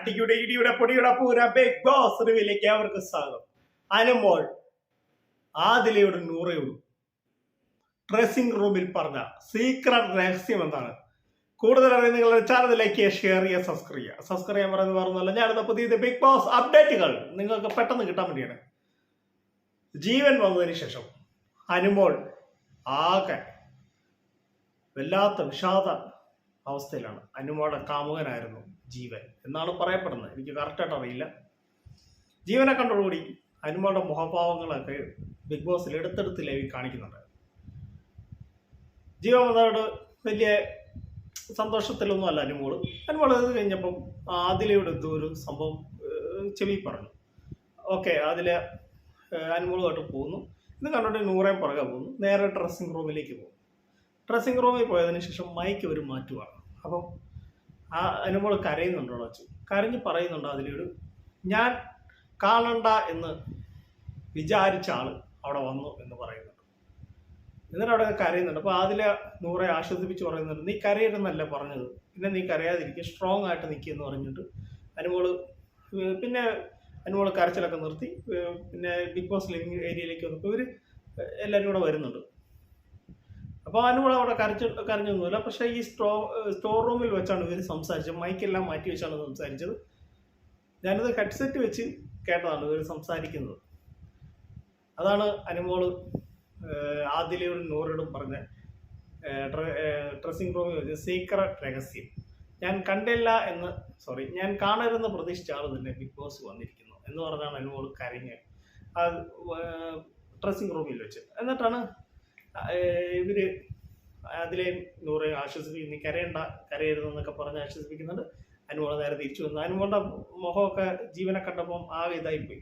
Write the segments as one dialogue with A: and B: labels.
A: അടിയുടെ ഇടിയുടെ പൊടിയുടെ പൂര ബിഗ് ബോസ് റിവിലേക്ക് അവർക്ക് സ്വാഗതം. അനുമോൾ ആദിലയുടെ നൂറയുള്ളൂ ഡ്രസ്സിംഗ് റൂമിൽ പറഞ്ഞ സീക്രട്ട് രഹസ്യം എന്താണ്? കൂടുതൽ അറിയാൻ നിങ്ങളുടെ ചാനലിലേക്ക് ഷെയർ ചെയ്യുക സബ്സ്ക്രൈബ് ചെയ്യുക. സബ്സ്ക്രൈബ് ചെയ്യാൻ പറയുന്നത് പറഞ്ഞല്ല ഞാനിത് പുതിയ ബിഗ് ബോസ് അപ്ഡേറ്റുകൾ നിങ്ങൾക്ക് പെട്ടെന്ന് കിട്ടാൻ വേണ്ടിയാണ്. ജീവൻ വന്നതിന് ശേഷം അനുമോൾ ആകെ വല്ലാത്ത വിഷാദ അവസ്ഥയിലാണ്. അനുമോടെ കാമുകനായിരുന്നു ജീവൻ എന്നാണ് പറയപ്പെടുന്നത്. എനിക്ക് കറക്റ്റായിട്ട് അറിയില്ല. ജീവനെ കണ്ടോടുകൂടി അനുമോടെ മുഖഭാവങ്ങളൊക്കെ ബിഗ് ബോസിൽ എടുത്തെടുത്ത് ലൈവിൽ കാണിക്കുന്നുണ്ട്. ജീവൻ വന്നതോട് വലിയ സന്തോഷത്തിലൊന്നും അല്ല അനുമോൾ. അനുമോൾ അത് കഴിഞ്ഞപ്പം ആദിലയുടെ ഒരു സംഭവം ചെവി പറഞ്ഞു. ഓക്കെ അതിലെ അനുമോളുമായിട്ട് പോകുന്നു. ഇത് കണ്ടോണ്ട് നൂറേം പുറകെ പോകുന്നു. നേരെ ഡ്രസ്സിംഗ് റൂമിലേക്ക് പോകുന്നു. ഡ്രസ്സിംഗ് റൂമിൽ പോയതിനു ശേഷം മൈക്ക് ഒരു മാറ്റുവാണ്. അപ്പം ആ അനുമോൾ കരയുന്നുണ്ടോ അച്ഛൻ കരഞ്ഞ് പറയുന്നുണ്ട് അതിലൊരു ഞാൻ കാണണ്ട എന്ന് വിചാരിച്ച ആൾ അവിടെ വന്നു എന്ന് പറയുന്നുണ്ട്. എന്നിട്ട് അവിടെ കരയുന്നുണ്ട്. അപ്പോൾ അതിലെ നൂറെ ആശ്വസിപ്പിച്ച് പറയുന്നുണ്ട് നീ കരയരുന്നല്ല പറഞ്ഞത്. പിന്നെ നീ കരയാതിരിക്കുക സ്ട്രോങ് ആയിട്ട് നിൽക്കുക എന്ന് പറഞ്ഞിട്ട്. അനുമോൾ പിന്നെ അനുമോൾ കരച്ചിലൊക്കെ നിർത്തി. പിന്നെ ബിഗ് ബോസ് ലിവിങ് ഏരിയയിലേക്ക് വന്നപ്പോൾ ഇവർ എല്ലാവരും കൂടെ വരുന്നുണ്ട്. അപ്പോൾ അനുമോൾ അവിടെ കരച്ചു കരഞ്ഞൊന്നുമില്ല പക്ഷേ ഈ സ്റ്റോ സ്റ്റോർ റൂമിൽ വെച്ചാണ് ഇവർ സംസാരിച്ചത്. മൈക്കെല്ലാം മാറ്റി വെച്ചാണ് സംസാരിച്ചത്. ഞാനിത് ഹെഡ്സെറ്റ് വെച്ച് കേട്ടതാണ് ഇവർ സംസാരിക്കുന്നത്. അതാണ് അനുമോൾ ആദിലയോടും നൂറോടും പറഞ്ഞ ഡ്രസ്സിംഗ് റൂമിൽ വെച്ച് സീക്രട്ട് രഹസ്യം. ഞാൻ കണ്ടില്ല എന്ന് സോറി ഞാൻ കാണരുതെന്ന് പ്രതീക്ഷിച്ച ആൾ തന്നെ ബിഗ് ബോസ് വന്നിരിക്കുന്നു എന്ന് പറഞ്ഞാണ് അനുമോൾ കരഞ്ഞ് ആ ഡ്രസ്സിംഗ് റൂമിൽ വെച്ച്. എന്നിട്ടാണ് ഇവർ അതിലെ നൂറെ ആശ്വസിപ്പിക്കുന്നു. നീ കരയണ്ട കരയരുത് എന്നൊക്കെ പറഞ്ഞ് ആശ്വസിപ്പിക്കുന്നുണ്ട്. അനുമോളെ നേരെ തിരിച്ചു വന്നു. അനുമോളുടെ മുഖമൊക്കെ ജീവനെ കണ്ടപ്പം ആകെ ഇതായിപ്പോയി.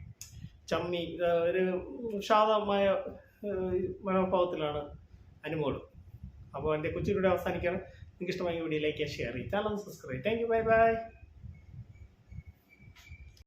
A: ചമ്മി ഒരു വിഷാദമായ മനോഭാവത്തിലാണ് അനുമോൾ. അപ്പോൾ എന്റെ കൊച്ചിലൂടെ അവസാനിക്കുകയാണ്. നിങ്ങൾക്ക് ഇഷ്ടമായി വീഡിയോ ലൈക്ക് ഷെയർ ചെയ്യും channel subscribe thank you. Bye bye.